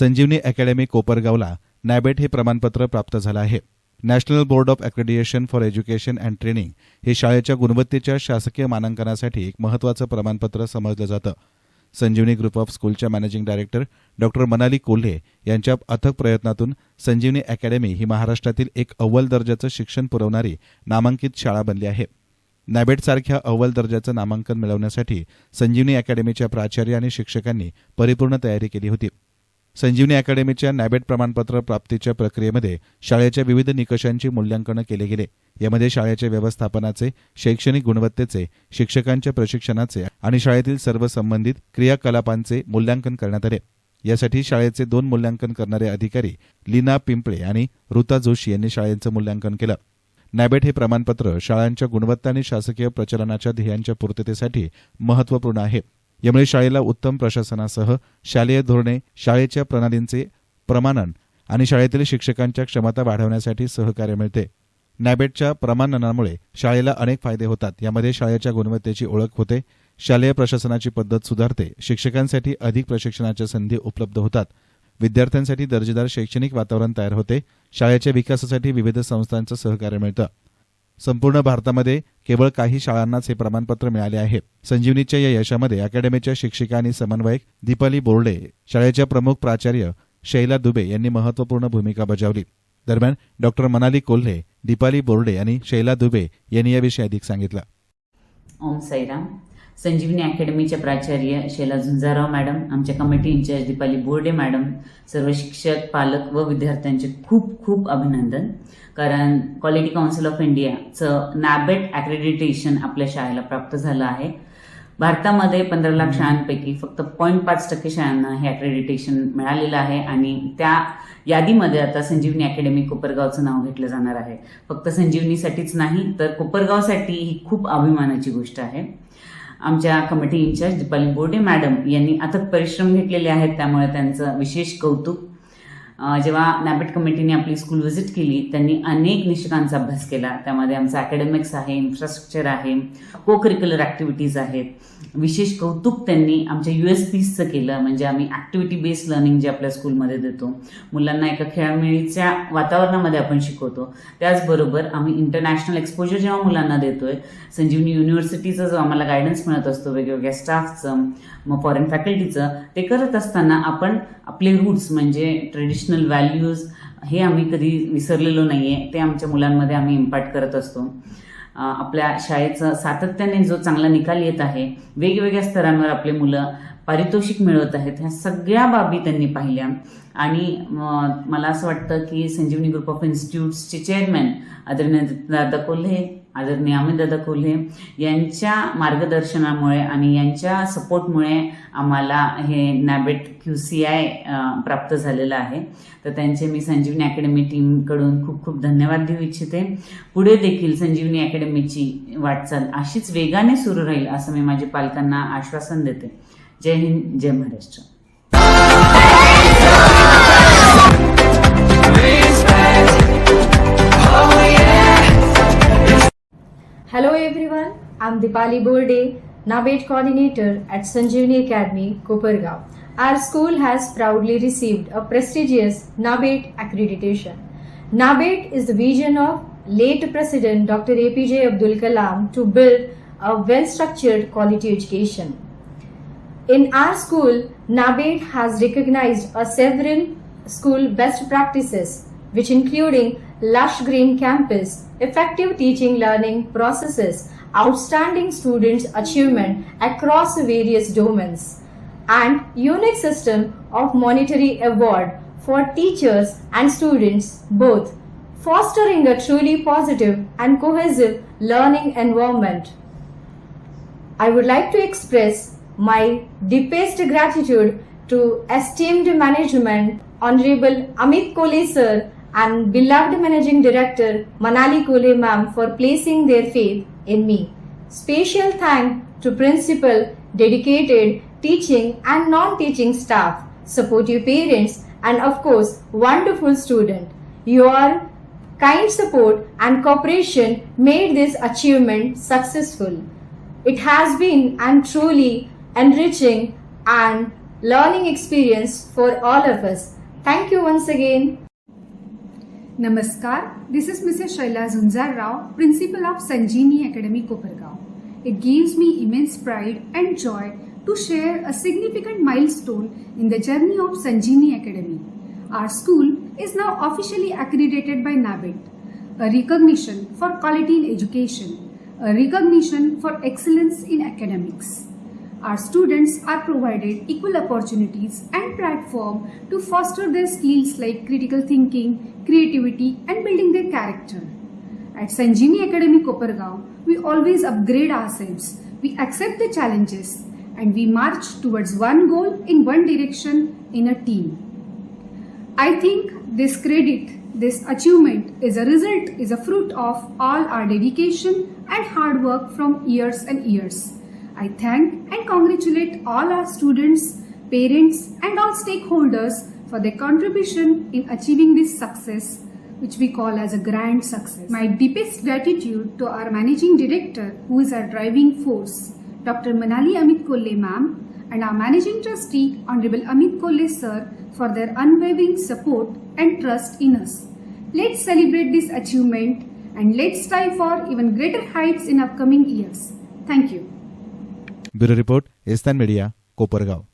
संजीवनी academy कोपरगावला नॅबेट हे प्रमाणपत्र प्राप्त झालं आहे. National board of accreditation for education and training हे शाळेच्या गुणवत्तेच्या शासकीय मानांकनासाठी एक महत्वाचं प्रमाणपत्र समजलं जातं. संजीवनी ग्रुप ऑफ स्कूलच्या managing director doctor Manali Kolhe यांच्या अथक प्रयत्नातून संजीवनी अकॅडमी ही महाराष्ट्रातील एक अव्वल दर्जाचं शिक्षण पुरवणारी नामांकित शाळा बनली आहे. नॅबेटसारख्या अव्वल दर्जाचं नामांकन मिळवण्यासाठी संजीवनी अकॅडमीच्या प्राचार्य आणि शिक्षकांनी परिपूर्ण तयारी केली होती. संजीवनी अकॅडमीच्या नॅबेट प्रमाणपत्र प्राप्तीच्या प्रक्रियेमध्ये शाळेच्या विविध निकषांची मूल्यांकन केले गेले. यामध्ये शाळेच्या व्यवस्थापनाचे शैक्षणिक गुणवत्तेचे शिक्षकांच्या प्रशिक्षणाचे आणि शाळेतील सर्व संबंधित क्रियाकलापांचे मूल्यांकन करण्यात आले. यासाठी शाळेचे दोन मूल्यांकन करणारे अधिकारी लीना पिंपळे आणि ऋता जोशी यांनी शाळेचं मूल्यांकन केलं. नॅबेट हे प्रमाणपत्र शाळांच्या गुणवत्ता आणि शासकीय प्रचलनाच्या ध्येयांच्या पूर्ततेसाठी महत्त्वपूर्ण आहे. यामुळे शाळेला उत्तम प्रशासनासह शालेय धोरणे शाळेच्या प्रणालींचे प्रमाणन आणि शाळेतील शिक्षकांच्या क्षमता वाढवण्यासाठी सहकार्य मिळते. नॅबेटच्या प्रमाणनामुळे शाळेला अनेक फायदे होतात. यामध्ये शाळेच्या गुणवत्तेची ओळख होते शालेय प्रशासनाची पद्धत सुधारते शिक्षकांसाठी अधिक प्रशिक्षणाच्या संधी उपलब्ध होतात विद्यार्थ्यांसाठी दर्जेदार शैक्षणिक वातावरण तयार होते शाळेच्या विकासासाठी विविध संस्थांचं सहकार्य मिळतं. संपूर्ण भारतामध्ये केवळ काही शाळांनाच हे प्रमाणपत्र मिळाले आहे संजीवनीच्या या यशामध्ये अकॅडमीच्या शिक्षिका आणि समन्वयक दीपाली बोर्डे शाळेच्या प्रमुख प्राचार्य शैला दुबे यांनी महत्त्वपूर्ण भूमिका बजावली. दरम्यान डॉक्टर मनाली कोल्हे दीपाली बोर्डे आणि शैला दुबे यांनी याविषयी अधिक सांगितलं. ओम साईराम संजीवनी अकॅडमीच्या प्राचार्य शैला झुंजाराव मॅडम आमच्या committee incharge Deepali Borde madam सर्व शिक्षक पालक व विद्यार्थ्यांचे खूप खूप अभिनंदन. कारण क्वालिटी काउन्सिल ऑफ इंडियाचं नॅबेट ॲक्रेडिटेशन आपल्या शाळेला प्राप्त झालं आहे. भारतामध्ये पंधरा लाख शाळांपैकी फक्त पॉईंट पाच टक्के शाळांना हे ॲक्रेडिटेशन मिळालेलं आहे आणि त्या यादीमध्ये आता संजीवनी अकॅडमी कोपरगावचं नाव घेतलं जाणार आहे. फक्त संजीवनीसाठीच नाही तर कोपरगावसाठी ही खूप अभिमानाची गोष्ट आहे. आमच्या committee incharge Deepali Borde madam यांनी अथक परिश्रम घेतलेले आहेत त्यामुळे त्यांचं विशेष कौतुक. जेव्हा नॅबेट कमिटीने आपली स्कूल व्हिजिट केली त्यांनी अनेक निशिकांचा अभ्यास केला. त्यामध्ये आमचं अकॅडमिक्स आहे इन्फ्रास्ट्रक्चर आहे को करिक्युलर ॲक्टिव्हिटीज आहेत. विशेष कौतुक त्यांनी आमच्या यू एस पीजचं केलं. म्हणजे आम्ही ॲक्टिव्हिटी बेस्ड लर्निंग जे आपल्या स्कूलमध्ये देतो. मुलांना एका खेळामेळीच्या वातावरणामध्ये आपण शिकवतो. त्याचबरोबर आम्ही इंटरनॅशनल एक्सपोजर जेव्हा मुलांना देतोय संजीवनी युनिव्हर्सिटीचं जो आम्हाला गायडन्स मिळत असतो वेगवेगळ्या स्टाफचं मग फॉरेन फॅकल्टीचं ते करत असताना आपण आपले रूट्स म्हणजे ट्रेडिशनल व्हॅल्यूज हे आम्ही कधी विसरलेलो नाही आहे ते आमच्या मुलांमध्ये आम्ही इम्पॅक्ट करत असतो. आपल्या शाळेचं सातत्याने जो चांगला निकाल येत आहे वेगवेगळ्या स्तरांवर आपले मुलं पारितोषिक मिळवत आहेत ह्या सगळ्या बाबी त्यांनी पाहिल्या. आणि मला असं वाटतं की संजीवनी ग्रुप ऑफ इन्स्टिट्यूट्सचे चेअरमॅन आदरणीय दादा कोल्हे आदरणीय अमित दादा कोल्हे यांच्या मार्गदर्शनामुळे आणि यांच्या सपोर्टमुळे आम्हाला हे नॅबेट क्यू सी आय प्राप्त झालेलं आहे. तर त्यांचे मी संजीवनी अकॅडमी टीमकडून खूप खूप धन्यवाद देऊ इच्छिते. पुढे देखील संजीवनी अकॅडमीची वाटचाल अशीच वेगाने सुरू राहील असं मी माझ्या पालकांना आश्वासन देते. जय हिंद जय Maharashtra. Oh, Hello everyone, I'm Dipali Borde, NABET coordinator at Sanjeevani Academy, Kopargaon. Our school has proudly received a prestigious NABET accreditation. NABET is the vision of late President Dr. APJ Abdul Kalam to build a well-structured quality education. In our school, NABED has recognized a several school best practices, which including lush green campus, effective teaching learning processes, outstanding students' achievement across various domains, and unique system of monetary award for teachers and students both, fostering a truly positive and cohesive learning environment. I would like to express my deepest gratitude to esteemed management, Honorable Amit Kole sir and beloved Managing Director Manali Kole ma'am for placing their faith in me. Special thank to principal, dedicated teaching and non-teaching staff, supportive parents and of course wonderful student. Your kind support and cooperation made this achievement successful. It has been and truly enriching and learning experience for all of us. Thank you once again. Namaskar, this is Mrs. Shaila Zunzar Rao, Principal of Sanjini Academy, Kopargaon. It gives me immense pride and joy to share a significant milestone in the journey of Sanjini Academy. Our school is now officially accredited by NABET, a recognition for quality in education, a recognition for excellence in academics. Our students are provided equal opportunities and platform to foster their skills like critical thinking, creativity and building their character. At Sanjeevani Academy Kopargaon, we always upgrade ourselves. We accept the challenges and we march towards one goal in one direction in a team. I think this credit, this achievement is a result, is a fruit of all our dedication and hard work from years and years. I thank and congratulate all our students, parents, and all stakeholders for their contribution in achieving this success, which we call as a grand success. My deepest gratitude to our managing director, who is our driving force, Dr. Manali Amit Kolle ma'am, and our managing trustee, Honorable Amit Kolle sir, for their unwavering support and trust in us. Let's celebrate this achievement and let's strive for even greater heights in upcoming years. Thank you. Bureau report एस्तान media Kopargaon.